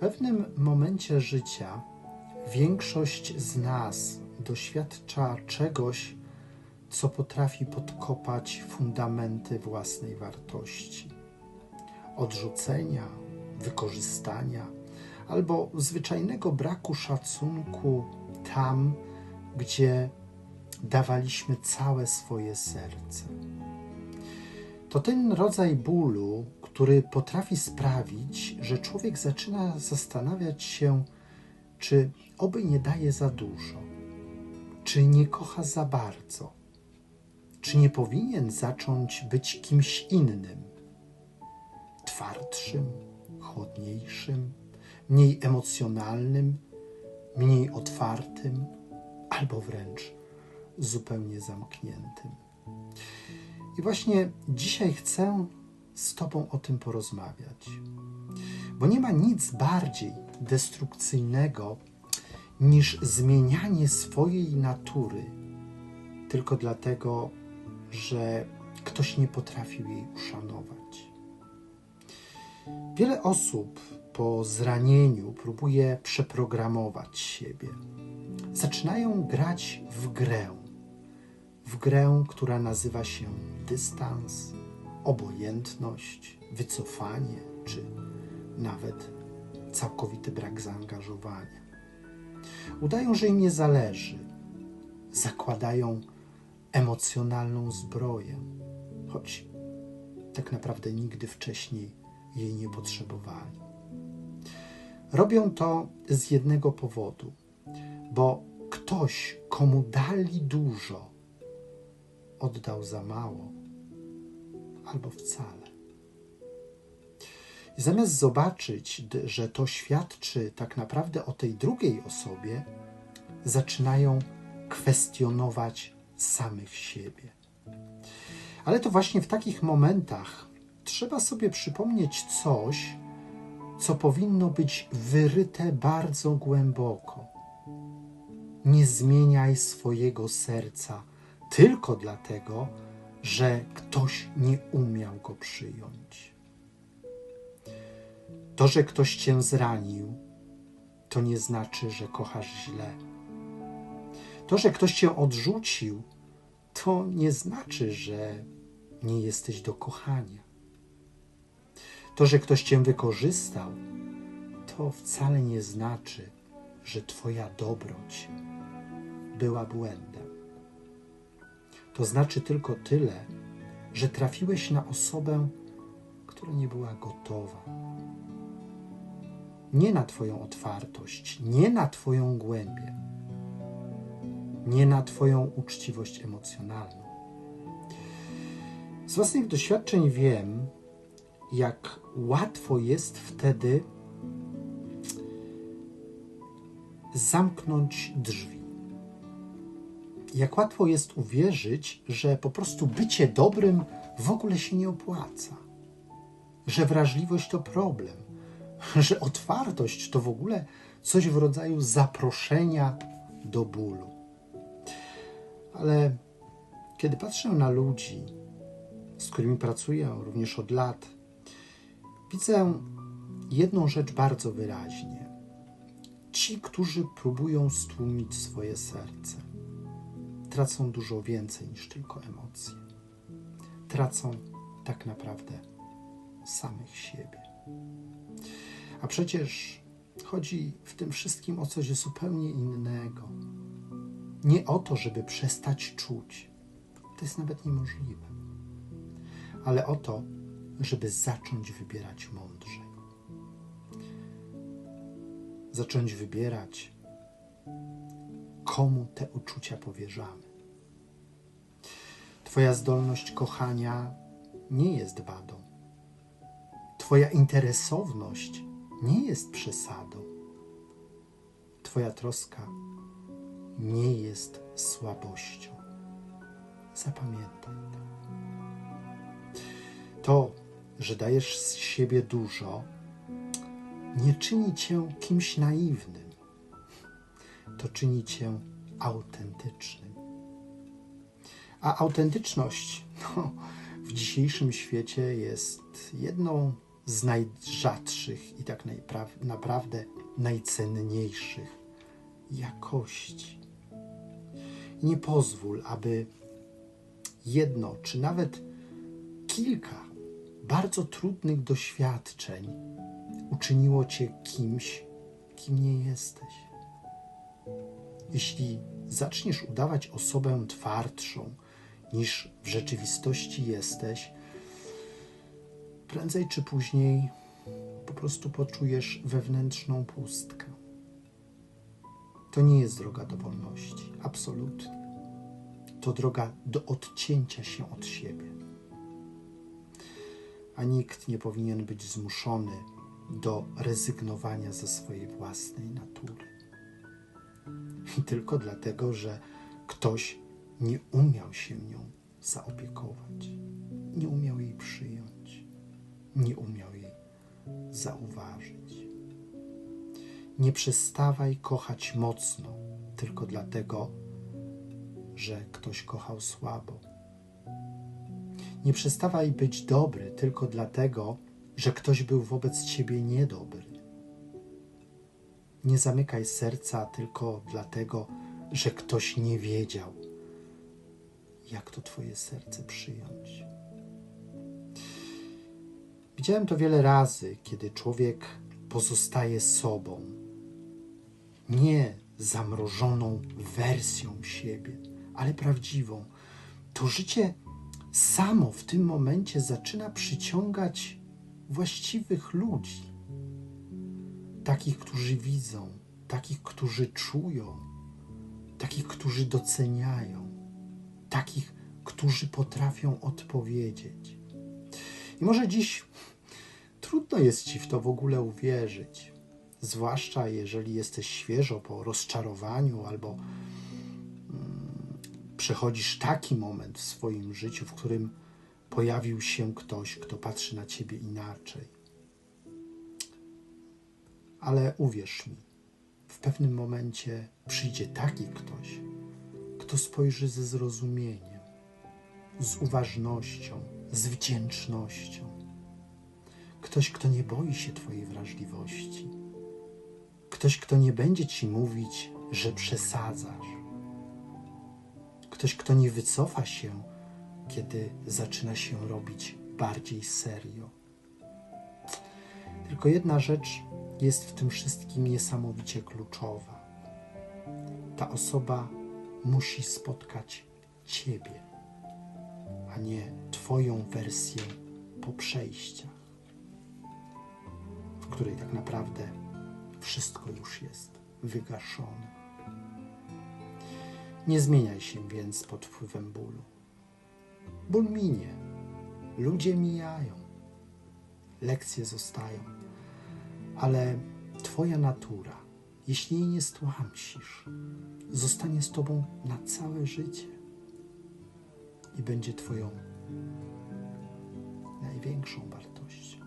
pewnym momencie życia większość z nas doświadcza czegoś, co potrafi podkopać fundamenty własnej wartości. Odrzucenia, wykorzystania albo zwyczajnego braku szacunku tam, gdzie dawaliśmy całe swoje serce. To ten rodzaj bólu, który potrafi sprawić, że człowiek zaczyna zastanawiać się, czy oby nie daje za dużo, czy nie kocha za bardzo, czy nie powinien zacząć być kimś innym, twardszym, chłodniejszym, mniej emocjonalnym, mniej otwartym, albo wręcz zupełnie zamkniętym. I właśnie dzisiaj chcę z Tobą o tym porozmawiać, bo nie ma nic bardziej destrukcyjnego niż zmienianie swojej natury tylko dlatego, że ktoś nie potrafił jej uszanować. Wiele osób po zranieniu próbuje przeprogramować siebie. Zaczynają grać w grę. W grę, która nazywa się dystans, obojętność, wycofanie, czy nawet całkowity brak zaangażowania. Udają, że im nie zależy. Zakładają emocjonalną zbroję, choć tak naprawdę nigdy wcześniej jej nie potrzebowali. Robią to z jednego powodu, bo ktoś, komu dali dużo, oddał za mało albo wcale. I zamiast zobaczyć, że to świadczy tak naprawdę o tej drugiej osobie, zaczynają kwestionować samych siebie. Ale to właśnie w takich momentach trzeba sobie przypomnieć coś, co powinno być wyryte bardzo głęboko. Nie zmieniaj swojego serca tylko dlatego, że ktoś nie umiał go przyjąć. To, że ktoś cię zranił, to nie znaczy, że kochasz źle. To, że ktoś cię odrzucił, to nie znaczy, że nie jesteś do kochania. To, że ktoś cię wykorzystał, to wcale nie znaczy, że Twoja dobroć była błędem. To znaczy tylko tyle, że trafiłeś na osobę, która nie była gotowa. Nie na Twoją otwartość, nie na Twoją głębię, nie na Twoją uczciwość emocjonalną. Z własnych doświadczeń wiem, jak łatwo jest wtedy zamknąć drzwi. Jak łatwo jest uwierzyć, że po prostu bycie dobrym w ogóle się nie opłaca, że wrażliwość to problem, że otwartość to w ogóle coś w rodzaju zaproszenia do bólu. Ale kiedy patrzę na ludzi, z którymi pracuję również od lat, widzę jedną rzecz bardzo wyraźnie. Ci, którzy próbują stłumić swoje serce, tracą dużo więcej niż tylko emocje. Tracą tak naprawdę samych siebie. A przecież chodzi w tym wszystkim o coś zupełnie innego. Nie o to, żeby przestać czuć. To jest nawet niemożliwe. Ale o to, żeby zacząć wybierać mądrzej. Zacząć wybierać, komu te uczucia powierzamy. Twoja zdolność kochania nie jest wadą. Twoja interesowność nie jest przesadą. Twoja troska nie jest słabością. Zapamiętaj to. To, że dajesz z siebie dużo, nie czyni cię kimś naiwnym. To czyni cię autentycznym. A autentyczność no, w dzisiejszym świecie jest jedną z najrzadszych i tak naprawdę najcenniejszych jakości. Nie pozwól, aby jedno czy nawet kilka bardzo trudnych doświadczeń uczyniło cię kimś, kim nie jesteś. Jeśli zaczniesz udawać osobę twardszą niż w rzeczywistości jesteś, prędzej czy później po prostu poczujesz wewnętrzną pustkę. To nie jest droga do wolności, absolutnie. To droga do odcięcia się od siebie. A nikt nie powinien być zmuszony do rezygnowania ze swojej własnej natury. Tylko dlatego, że ktoś nie umiał się nią zaopiekować, nie umiał jej przyjąć, nie umiał jej zauważyć. Nie przestawaj kochać mocno tylko dlatego, że ktoś kochał słabo. Nie przestawaj być dobry tylko dlatego, że ktoś był wobec ciebie niedobry. Nie zamykaj serca tylko dlatego, że ktoś nie wiedział, jak to Twoje serce przyjąć. Widziałem to wiele razy, kiedy człowiek pozostaje sobą, nie zamrożoną wersją siebie, ale prawdziwą. To życie samo w tym momencie zaczyna przyciągać właściwych ludzi, takich, którzy widzą, takich, którzy czują, takich, którzy doceniają, takich, którzy potrafią odpowiedzieć. I może dziś trudno jest ci w to w ogóle uwierzyć, zwłaszcza jeżeli jesteś świeżo po rozczarowaniu albo mm, przechodzisz taki moment w swoim życiu, w którym pojawił się ktoś, kto patrzy na ciebie inaczej. Ale uwierz mi, w pewnym momencie przyjdzie taki ktoś, kto spojrzy ze zrozumieniem, z uważnością, z wdzięcznością. Ktoś, kto nie boi się Twojej wrażliwości. Ktoś, kto nie będzie Ci mówić, że przesadzasz. Ktoś, kto nie wycofa się, kiedy zaczyna się robić bardziej serio. Tylko jedna rzecz jest w tym wszystkim niesamowicie kluczowa. Ta osoba musi spotkać Ciebie, a nie Twoją wersję po przejściach, w której tak naprawdę wszystko już jest wygaszone. Nie zmieniaj się więc pod wpływem bólu. Ból minie, ludzie mijają, lekcje zostają, ale Twoja natura, jeśli jej nie stłamsisz, zostanie z Tobą na całe życie i będzie Twoją największą wartością.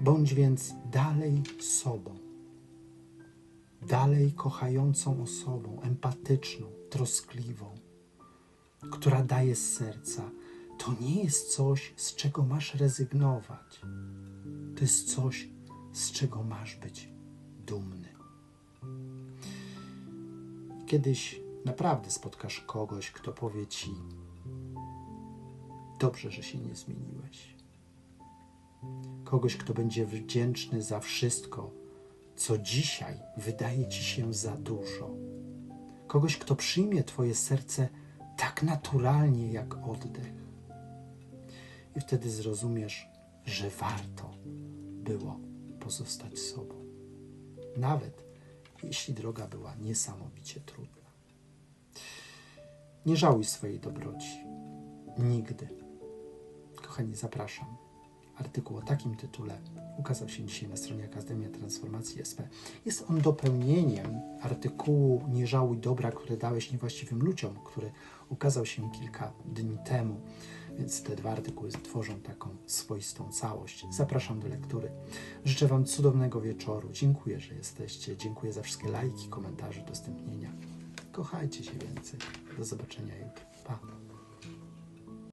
Bądź więc dalej sobą, dalej kochającą osobą, empatyczną, troskliwą, która daje z serca. To nie jest coś, z czego masz rezygnować. To jest coś, z czego masz być dumny. Kiedyś naprawdę spotkasz kogoś, kto powie ci: Dobrze, że się nie zmieniłeś. Kogoś, kto będzie wdzięczny za wszystko, co dzisiaj wydaje ci się za dużo. Kogoś, kto przyjmie Twoje serce tak naturalnie jak oddech. I wtedy zrozumiesz, że warto było pozostać sobą. Nawet jeśli droga była niesamowicie trudna. Nie żałuj swojej dobroci. Nigdy. Kochani, zapraszam. Artykuł o takim tytule ukazał się dzisiaj na stronie Akademia Transformacji SP. Jest on dopełnieniem artykułu Nie żałuj dobra, które dałeś niewłaściwym ludziom, który ukazał się kilka dni temu. Więc te dwa artykuły tworzą taką swoistą całość. Zapraszam do lektury. Życzę Wam cudownego wieczoru. Dziękuję, że jesteście. Dziękuję za wszystkie lajki, komentarze, udostępnienia. Kochajcie się więcej. Do zobaczenia jutro. Pa.